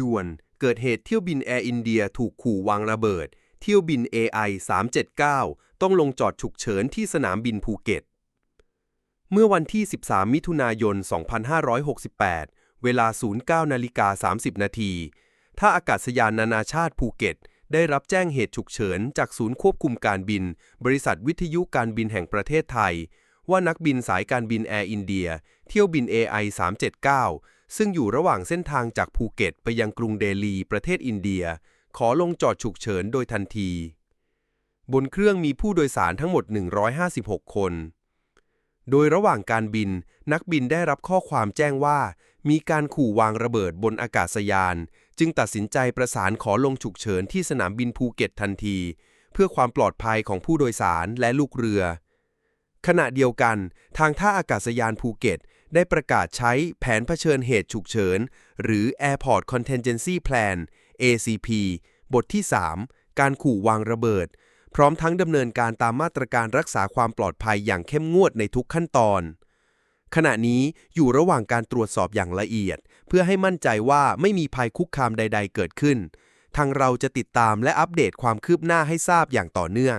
ด่วน เกิดเหตุเที่ยวบินแอร์อินเดียถูกขู่วางระเบิด เที่ยวบิน AI 379 ต้องลงจอดฉุกเฉินที่สนามบินภูเก็ต เมื่อวันที่ 13 มิถุนายน 2568 เวลา 09นาฬิกา30 นาทีท่าอากาศยานนานาชาติภูเก็ต ได้รับแจ้งเหตุฉุกเฉิน จากศูนย์ควบคุมการบิน บริษัทวิทยุการบินแห่งประเทศไทย ว่านักบินสายการบินแอร์อินเดีย เที่ยวบิน AI 379 ซึ่งอยู่ระหว่างเส้นทางจากภูเก็ตไปยังกรุงเดลี ประเทศอินเดีย ขอลงจอดฉุกเฉินโดยทันที บนเครื่องมีผู้โดยสารทั้งหมด 156 คน โดยระหว่างการบิน นักบินได้รับข้อความแจ้งว่า มีการขู่วางระเบิดบนอากาศยาน จึงตัดสินใจประสานขอลงฉุกเฉินที่สนามบินภูเก็ตทันที เพื่อความปลอดภัยของผู้โดยสารและลูกเรือ ขณะเดียวกัน ทางท่าอากาศยานภูเก็ต ได้ประกาศใช้แผนเผชิญเหตุฉุกเฉิน หรือ Airport Contingency Plan ACP บทที่ 3 การขู่วางระเบิด พร้อมทั้งดำเนินการตามมาตรการรักษาความปลอดภัยอย่างเข้มงวดในทุกขั้นตอน ขณะนี้อยู่ระหว่างการตรวจสอบอย่างละเอียด เพื่อให้มั่นใจว่าไม่มีภัยคุกคามใด ๆ เกิดขึ้น ทางเราจะติดตามและอัปเดตความคืบหน้าให้ทราบอย่างต่อเนื่อง